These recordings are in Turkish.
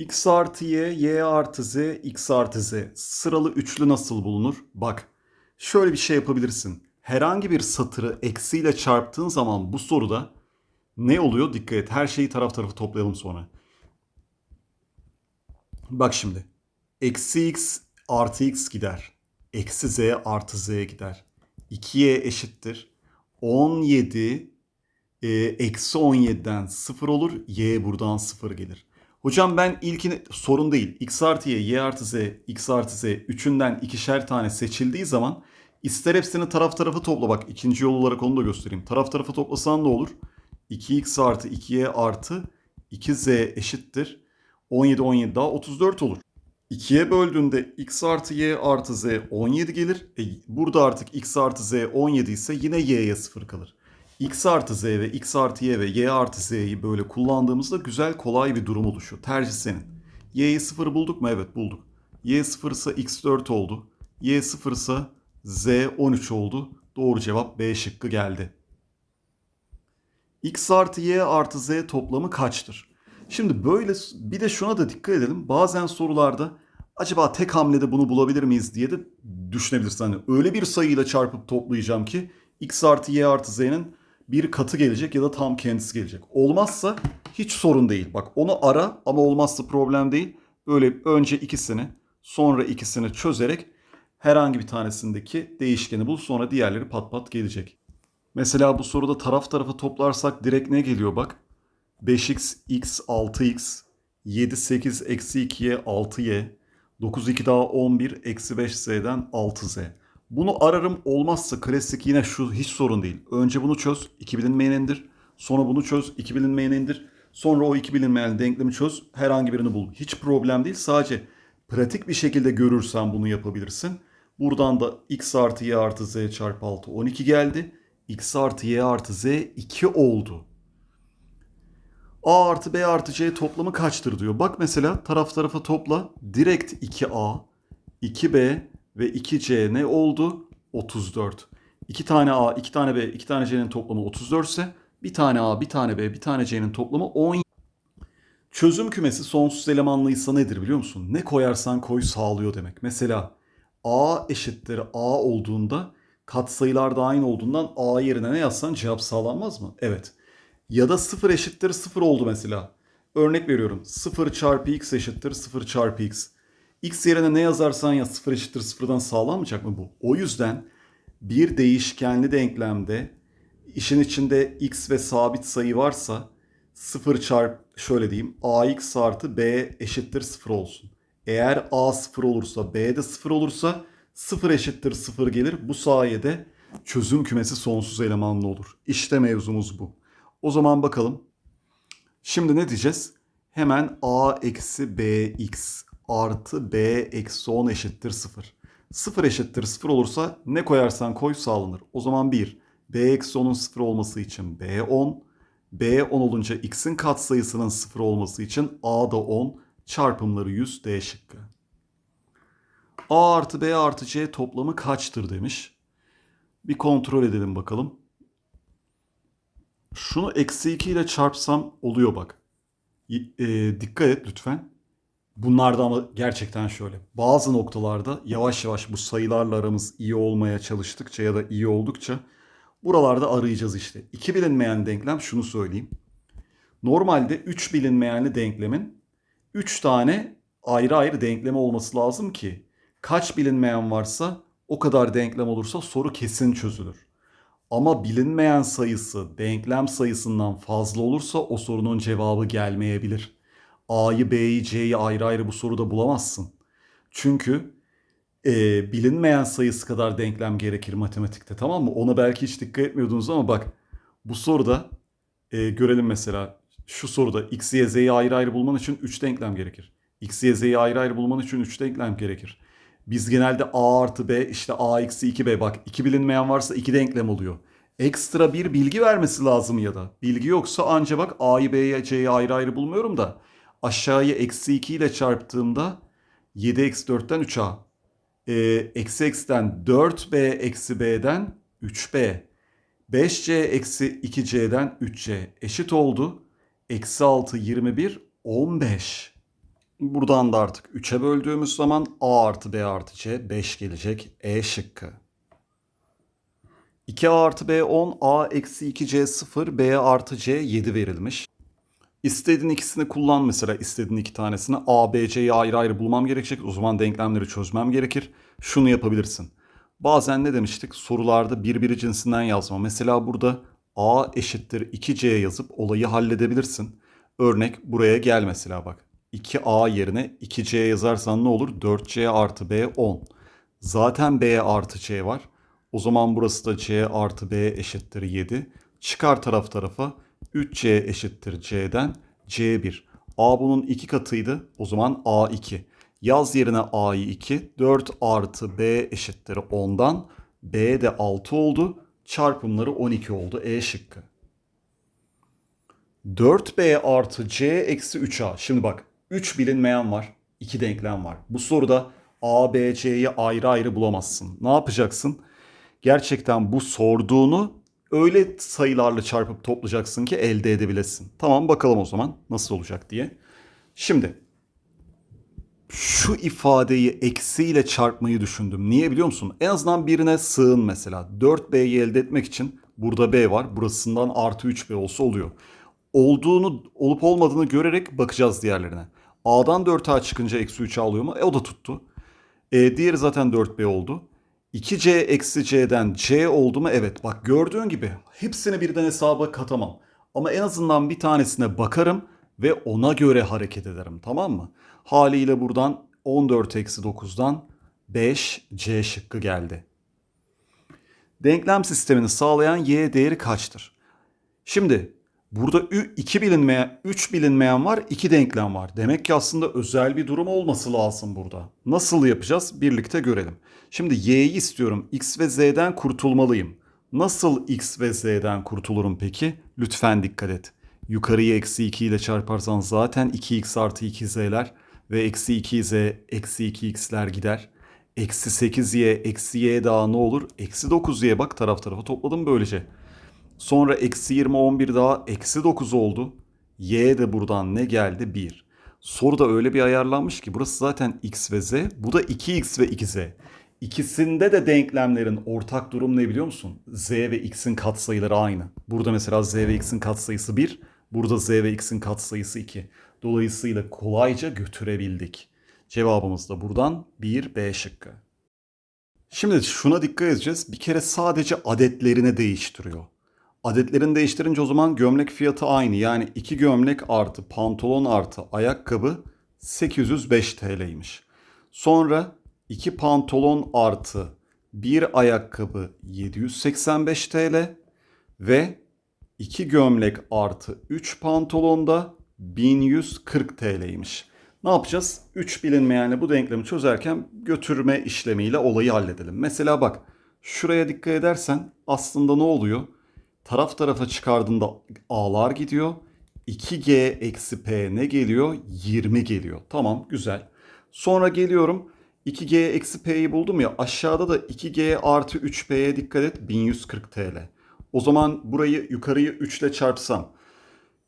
x artı y, y artı z, x artı z. Sıralı üçlü nasıl bulunur? Bak, şöyle bir şey yapabilirsin. Herhangi bir satırı eksiyle çarptığın zaman bu soruda ne oluyor? Dikkat et. Her şeyi taraf tarafa toplayalım sonra. Bak şimdi. Eksi x artı x gider. Eksi z artı z gider. 2y eşittir. 17 e, eksi 17'den 0 olur. Y buradan 0 gelir. Hocam ben ilkini sorun değil. X artı Y, Y artı Z, X artı Z üçünden ikişer tane seçildiği zaman ister hepsini taraf tarafı topla. Bak ikinci yol olarak onu da göstereyim. Taraf tarafı toplasan ne olur? 2x artı 2y artı 2z eşittir. 17 17 daha 34 olur. 2'ye böldüğünde x artı y artı z 17 gelir. E, burada artık x artı z 17 ise yine y'ye 0 kalır. X artı z ve x artı y ve y artı z'yi böyle kullandığımızda güzel kolay bir durum oluşuyor. Tercih senin. y'yi 0 bulduk mu? Evet bulduk. y 0 ise x 4 oldu. y 0 ise z 13 oldu. Doğru cevap B şıkkı geldi. x artı y artı z toplamı kaçtır? Şimdi böyle bir de şuna da dikkat edelim. Bazen sorularda acaba tek hamlede bunu bulabilir miyiz diye de düşünebilirsin. Hani öyle bir sayıyla çarpıp toplayacağım ki x artı y artı z'nin bir katı gelecek ya da tam kendisi gelecek. Olmazsa hiç sorun değil. Bak onu ara ama olmazsa problem değil. Böyle önce ikisini sonra ikisini çözerek herhangi bir tanesindeki değişkeni bul sonra diğerleri pat pat gelecek. Mesela bu soruda taraf tarafa toplarsak direkt ne geliyor bak. 5x, x, 6x, 7, 8, eksi 2y, 6y, 9, 2 daha 11, eksi 5z'den 6z. Bunu ararım olmazsa klasik yine şu hiç sorun değil. Önce bunu çöz, 2 bilinmeyeni indir. Sonra bunu çöz, 2 bilinmeyeni indir. Sonra o iki bilinmeyen denklemi çöz, herhangi birini bul. Hiç problem değil. Sadece pratik bir şekilde görürsen bunu yapabilirsin. Buradan da x artı y artı z çarpı 6 12 geldi. x artı y artı z 2 oldu. A artı B artı C toplamı kaçtır diyor. Bak mesela taraf tarafa topla. Direkt 2A, 2B ve 2C ne oldu? 34. 2 tane A, 2 tane B, 2 tane C'nin toplamı 34 ise bir tane A, bir tane B, bir tane C'nin toplamı 10. Çözüm kümesi sonsuz elemanlıysa nedir biliyor musun? Ne koyarsan koy sağlıyor demek. Mesela A eşittir A olduğunda katsayılar da aynı olduğundan A yerine ne yazsan cevap sağlanmaz mı? Evet. Ya da 0 eşittir 0 oldu mesela. Örnek veriyorum. 0 çarpı x eşittir 0 çarpı x. x yerine ne yazarsan ya 0 eşittir 0'dan sağlanmayacak mı bu? O yüzden bir değişkenli denklemde işin içinde x ve sabit sayı varsa 0 çarp şöyle diyeyim ax artı b eşittir 0 olsun. Eğer a 0 olursa b de 0 olursa 0 eşittir 0 gelir. Bu sayede çözüm kümesi sonsuz elemanlı olur. İşte mevzumuz bu. O zaman bakalım. Şimdi ne diyeceğiz? Hemen a eksi bx artı b eksi 10 eşittir 0. 0 eşittir 0 olursa ne koyarsan koy sağlanır. O zaman 1. b eksi 10'un 0 olması için b 10. b 10 olunca x'in katsayısının 0 olması için a da 10. Çarpımları 100 d şıkkı. a artı b artı c toplamı kaçtır demiş. Bir kontrol edelim bakalım. Şunu eksi 2 ile çarpsam oluyor bak. E, dikkat et lütfen. Bunlarda ama gerçekten şöyle. Bazı noktalarda yavaş yavaş bu sayılarla aramız iyi olmaya çalıştıkça ya da iyi oldukça buralarda arayacağız işte. İki bilinmeyen denklem şunu söyleyeyim. Normalde üç bilinmeyenli denklemin üç tane ayrı ayrı denklemi olması lazım ki kaç bilinmeyen varsa o kadar denklem olursa soru kesin çözülür. Ama bilinmeyen sayısı denklem sayısından fazla olursa o sorunun cevabı gelmeyebilir. A'yı, B'yi, C'yi ayrı ayrı bu soruda bulamazsın. Çünkü e, bilinmeyen sayısı kadar denklem gerekir matematikte tamam mı? Ona belki hiç dikkat etmiyordunuz ama bak bu soruda e, görelim mesela şu soruda x, y, z'yi ayrı ayrı bulman için 3 denklem gerekir. x, y, z'yi ayrı ayrı bulman için 3 denklem gerekir. Biz genelde a artı b işte a eksi 2b bak 2 bilinmeyen varsa 2 denklem oluyor. Ekstra bir bilgi vermesi lazım ya da. Bilgi yoksa anca bak a'yı b'ye c'yi ayrı ayrı bulmuyorum da aşağıya eksi 2 ile çarptığımda 7 eksi 4'ten 3a. Ee, eksi eksiden 4b eksi b'den 3b. 5c eksi 2c'den 3c eşit oldu. Eksi 6 21 15. Buradan da artık 3'e böldüğümüz zaman A artı B artı C 5 gelecek. E şıkkı. 2A artı B 10, A eksi 2C 0, B artı C 7 verilmiş. İstediğin ikisini kullan mesela istediğin iki tanesini. A, B, C'yi ayrı ayrı bulmam gerekecek. O zaman denklemleri çözmem gerekir. Şunu yapabilirsin. Bazen ne demiştik? Sorularda birbiri cinsinden yazma. Mesela burada A eşittir 2C yazıp olayı halledebilirsin. Örnek buraya gel mesela bak. 2A yerine 2C yazarsan ne olur? 4C artı B 10. Zaten B artı C var. O zaman burası da C artı B eşittir 7. Çıkar taraf tarafa 3C eşittir C'den C1. A bunun iki katıydı. O zaman A2. Yaz yerine A'yı 2. 4 artı B eşittir 10'dan. B de 6 oldu. Çarpımları 12 oldu. E şıkkı. 4B artı C eksi 3A. Şimdi bak 3 bilinmeyen var. 2 denklem var. Bu soruda A, B, C'yi ayrı ayrı bulamazsın. Ne yapacaksın? Gerçekten bu sorduğunu öyle sayılarla çarpıp toplayacaksın ki elde edebilesin. Tamam bakalım o zaman nasıl olacak diye. Şimdi şu ifadeyi eksiyle çarpmayı düşündüm. Niye biliyor musun? En azından birine sığın mesela. 4B'yi elde etmek için burada B var. Burasından artı 3B olsa oluyor. Olduğunu olup olmadığını görerek bakacağız diğerlerine. A'dan 4A çıkınca eksi 3A oluyor mu? E o da tuttu. E, diğeri zaten 4B oldu. 2C eksi C'den C oldu mu? Evet bak gördüğün gibi hepsini birden hesaba katamam. Ama en azından bir tanesine bakarım ve ona göre hareket ederim tamam mı? Haliyle buradan 14 eksi 9'dan 5 C şıkkı geldi. Denklem sistemini sağlayan Y değeri kaçtır? Şimdi burada 2 bilinmeyen, 3 bilinmeyen var, 2 denklem var. Demek ki aslında özel bir durum olması lazım burada. Nasıl yapacağız? Birlikte görelim. Şimdi y'yi istiyorum. x ve z'den kurtulmalıyım. Nasıl x ve z'den kurtulurum peki? Lütfen dikkat et. Yukarıyı eksi 2 ile çarparsan zaten 2x artı 2z'ler ve eksi 2z eksi 2x'ler gider. Eksi 8y eksi y daha ne olur? Eksi 9y bak taraf tarafa topladım böylece. Sonra eksi 20 11 daha eksi 9 oldu. Y de buradan ne geldi? 1. Soruda öyle bir ayarlanmış ki burası zaten x ve z. Bu da 2x ve 2z. İkisinde de denklemlerin ortak durum ne biliyor musun? Z ve X'in katsayıları aynı. Burada mesela Z ve X'in katsayısı 1. Burada Z ve X'in katsayısı 2. Dolayısıyla kolayca götürebildik. Cevabımız da buradan 1 B şıkkı. Şimdi şuna dikkat edeceğiz. Bir kere sadece adetlerini değiştiriyor. Adetlerini değiştirince o zaman gömlek fiyatı aynı. Yani 2 gömlek artı pantolon artı ayakkabı 805 TL'ymiş. Sonra 2 pantolon artı 1 ayakkabı 785 TL ve 2 gömlek artı 3 pantolon da 1140 TL'ymiş. Ne yapacağız? 3 bilinmeyenle bu denklemi çözerken götürme işlemiyle olayı halledelim. Mesela bak şuraya dikkat edersen aslında ne oluyor? Taraf tarafa çıkardığında A'lar gidiyor. 2G eksi P ne geliyor? 20 geliyor. Tamam güzel. Sonra geliyorum 2G eksi P'yi buldum ya aşağıda da 2G artı 3P'ye dikkat et 1140 TL. O zaman burayı yukarıyı 3 ile çarpsam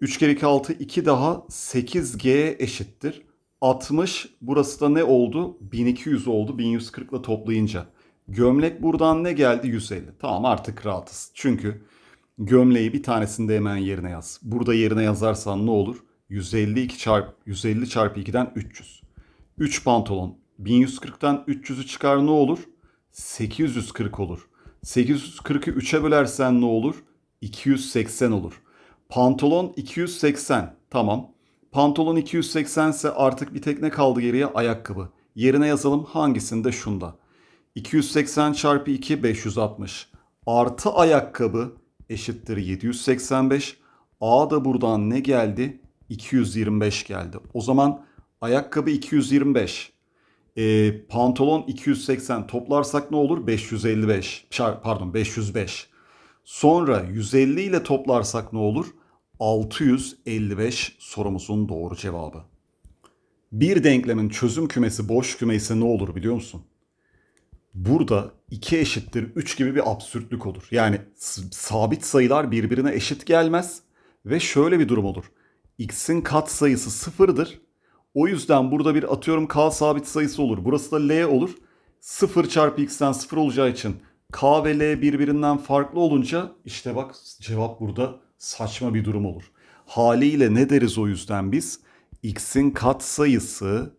3 kere 2 6 2 daha 8G eşittir. 60 burası da ne oldu? 1200 oldu 1140 ile toplayınca. Gömlek buradan ne geldi? 150. Tamam artık rahatız. Çünkü gömleği bir tanesini de hemen yerine yaz. Burada yerine yazarsan ne olur? 152 çarp 150 çarpı 2'den 300. 3 pantolon 1140'tan 300'ü çıkar ne olur? 840 olur. 840'ı 3'e bölersen ne olur? 280 olur. Pantolon 280. Tamam. Pantolon 280 ise artık bir tek ne kaldı geriye? Ayakkabı. Yerine yazalım hangisinde? Şunda. 280 çarpı 2 560. Artı ayakkabı eşittir 785. A da buradan ne geldi? 225 geldi. O zaman ayakkabı 225. E, pantolon 280 toplarsak ne olur? 555. Pardon 505. Sonra 150 ile toplarsak ne olur? 655 sorumuzun doğru cevabı. Bir denklemin çözüm kümesi boş küme ise ne olur biliyor musun? Burada 2 eşittir 3 gibi bir absürtlük olur. Yani sabit sayılar birbirine eşit gelmez ve şöyle bir durum olur. X'in kat sayısı sıfırdır. O yüzden burada bir atıyorum k sabit sayısı olur. Burası da l olur. 0 çarpı x'ten 0 olacağı için k ve l birbirinden farklı olunca işte bak cevap burada saçma bir durum olur. Haliyle ne deriz o yüzden biz? x'in katsayısı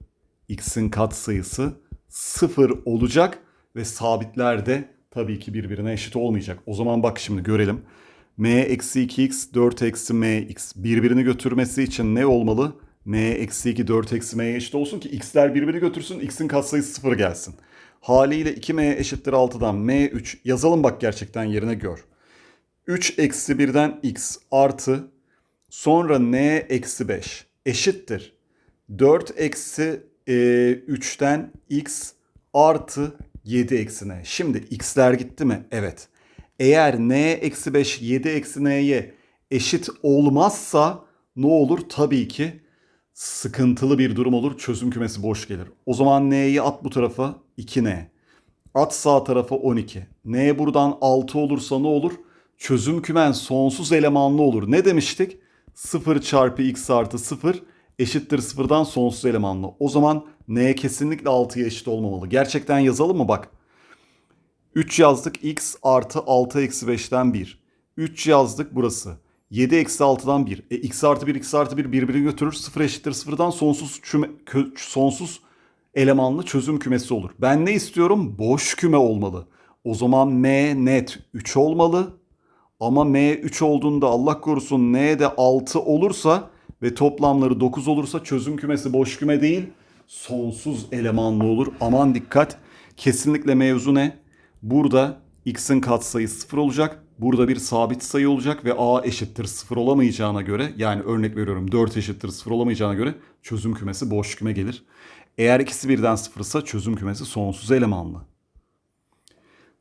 x'in katsayısı 0 olacak ve sabitler de tabii ki birbirine eşit olmayacak. O zaman bak şimdi görelim. m eksi 2x 4 eksi mx birbirini götürmesi için ne olmalı? m eksi 2 4 eksi m'ye eşit olsun ki x'ler birbirini götürsün x'in katsayısı 0 gelsin. Haliyle 2m eşittir 6'dan m3 yazalım bak gerçekten yerine gör. 3 eksi 1'den x artı sonra n eksi 5 eşittir. 4 eksi e, 3'ten x artı 7 eksi n. Şimdi x'ler gitti mi? Evet. Eğer n eksi 5 7 eksi n'ye eşit olmazsa ne olur? Tabii ki sıkıntılı bir durum olur. Çözüm kümesi boş gelir. O zaman n'yi at bu tarafa 2n. At sağ tarafa 12. n buradan 6 olursa ne olur? Çözüm kümen sonsuz elemanlı olur. Ne demiştik? 0 çarpı x artı 0 eşittir 0'dan sonsuz elemanlı. O zaman n kesinlikle 6'ya eşit olmamalı. Gerçekten yazalım mı bak. 3 yazdık x artı 6 eksi 5'ten 1. 3 yazdık burası. 7 eksi 6'dan 1. E, x artı 1 x artı 1 birbirini götürür. 0 eşittir 0'dan sonsuz, küme, kö, sonsuz elemanlı çözüm kümesi olur. Ben ne istiyorum? Boş küme olmalı. O zaman m net 3 olmalı. Ama m 3 olduğunda Allah korusun n de 6 olursa ve toplamları 9 olursa çözüm kümesi boş küme değil sonsuz elemanlı olur. Aman dikkat. Kesinlikle mevzu ne? Burada x'in katsayısı 0 olacak. Burada bir sabit sayı olacak ve a eşittir 0 olamayacağına göre yani örnek veriyorum 4 eşittir 0 olamayacağına göre çözüm kümesi boş küme gelir. Eğer ikisi birden sıfırsa çözüm kümesi sonsuz elemanlı.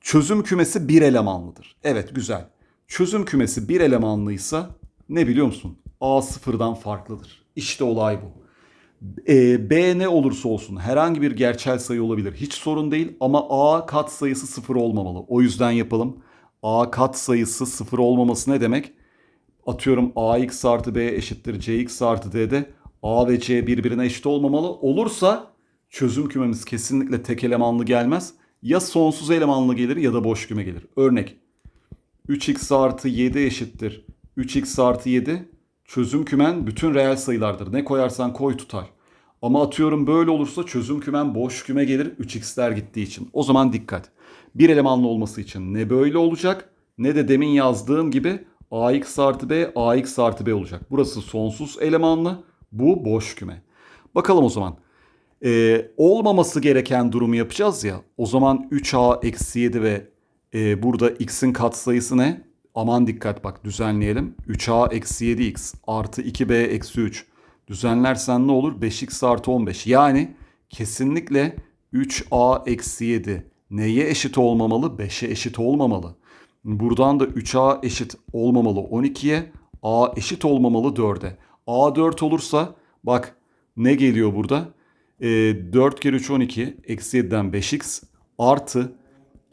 Çözüm kümesi bir elemanlıdır. Evet güzel. Çözüm kümesi bir elemanlıysa ne biliyor musun? A sıfırdan farklıdır. İşte olay bu. E, B ne olursa olsun herhangi bir gerçel sayı olabilir. Hiç sorun değil ama A kat sayısı sıfır olmamalı. O yüzden yapalım. A kat sayısı sıfır olmaması ne demek? Atıyorum AX artı B eşittir CX artı D'de A ve C birbirine eşit olmamalı. Olursa çözüm kümemiz kesinlikle tek elemanlı gelmez. Ya sonsuz elemanlı gelir ya da boş küme gelir. Örnek 3x artı 7 eşittir. 3x artı 7 çözüm kümen bütün reel sayılardır. Ne koyarsan koy tutar. Ama atıyorum böyle olursa çözüm kümen boş küme gelir 3x'ler gittiği için. O zaman dikkat. Bir elemanlı olması için ne böyle olacak ne de demin yazdığım gibi ax artı b ax artı b olacak. Burası sonsuz elemanlı bu boş küme. Bakalım o zaman. Ee, olmaması gereken durumu yapacağız ya. O zaman 3a eksi 7 ve e, burada x'in katsayısı ne? Aman dikkat bak düzenleyelim. 3a eksi 7x artı 2b eksi 3. Düzenlersen ne olur? 5x artı 15. Yani kesinlikle 3a eksi 7 neye eşit olmamalı? 5'e eşit olmamalı. Buradan da 3a eşit olmamalı 12'ye. a eşit olmamalı 4'e. a 4 olursa bak ne geliyor burada? E, 4 kere 3 12 eksi 7'den 5x artı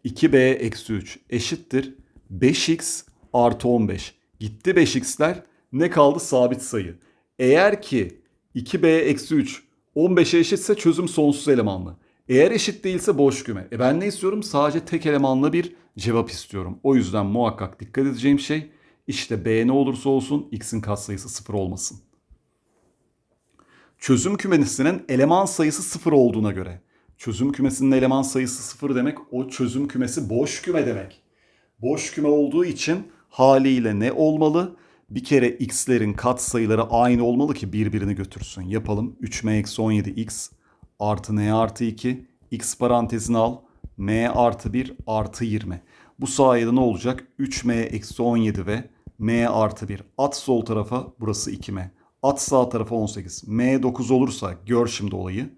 2b eksi 3 eşittir 5x artı 15. Gitti 5x'ler ne kaldı sabit sayı. Eğer ki 2b eksi 3 15'e eşitse çözüm sonsuz elemanlı. Eğer eşit değilse boş küme. E ben ne istiyorum? Sadece tek elemanlı bir cevap istiyorum. O yüzden muhakkak dikkat edeceğim şey işte b ne olursa olsun x'in katsayısı 0 olmasın. Çözüm kümesinin eleman sayısı 0 olduğuna göre çözüm kümesinin eleman sayısı 0 demek o çözüm kümesi boş küme demek. Boş küme olduğu için haliyle ne olmalı? Bir kere x'lerin katsayıları aynı olmalı ki birbirini götürsün. Yapalım. 3m-17x artı n artı 2. x parantezini al. m artı 1 artı 20. Bu sayede ne olacak? 3m-17 ve m artı 1. At sol tarafa burası 2m. At sağ tarafa 18. m 9 olursa gör şimdi olayı.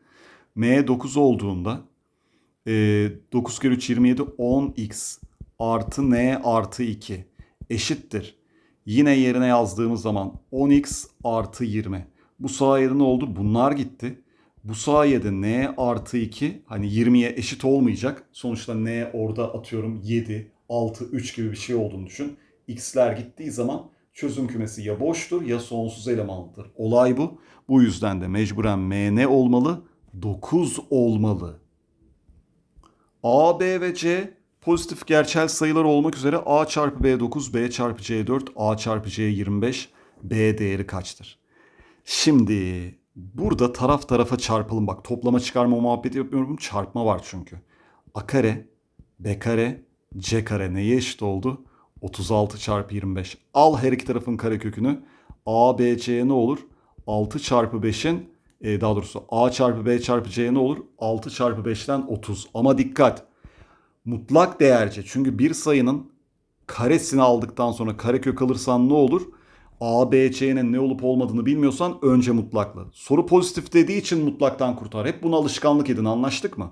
m 9 olduğunda e, 9 kere 3 27 10x artı n artı 2 eşittir. Yine yerine yazdığımız zaman 10x artı 20. Bu sayede ne oldu? Bunlar gitti. Bu sayede n artı 2 hani 20'ye eşit olmayacak. Sonuçta n orada atıyorum 7, 6, 3 gibi bir şey olduğunu düşün. x'ler gittiği zaman çözüm kümesi ya boştur ya sonsuz elemanlıdır. Olay bu. Bu yüzden de mecburen M ne olmalı? 9 olmalı. A, B ve C pozitif gerçel sayılar olmak üzere A çarpı B 9, B çarpı C 4, A çarpı C 25, B değeri kaçtır? Şimdi burada taraf tarafa çarpalım. Bak toplama çıkarma muhabbeti yapmıyorum. Çarpma var çünkü. A kare, B kare, C kare neye eşit oldu? 36 çarpı 25. Al her iki tarafın karekökünü. A, B, C ne olur? 6 çarpı 5'in e, daha doğrusu A çarpı B çarpı C ne olur? 6 çarpı 5'ten 30. Ama dikkat. Mutlak değerce. Çünkü bir sayının karesini aldıktan sonra karekök alırsan ne olur? A, B, C'nin ne olup olmadığını bilmiyorsan önce mutlakla. Soru pozitif dediği için mutlaktan kurtar. Hep buna alışkanlık edin anlaştık mı?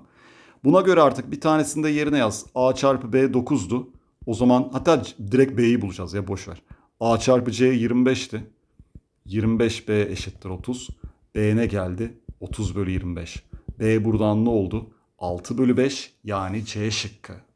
Buna göre artık bir tanesini de yerine yaz. A çarpı B 9'du. O zaman hatta direkt B'yi bulacağız ya boş ver. A çarpı C 25'ti. 25B eşittir 30. B ne geldi? 30 bölü 25. B buradan ne oldu? 6 bölü 5 yani C şıkkı.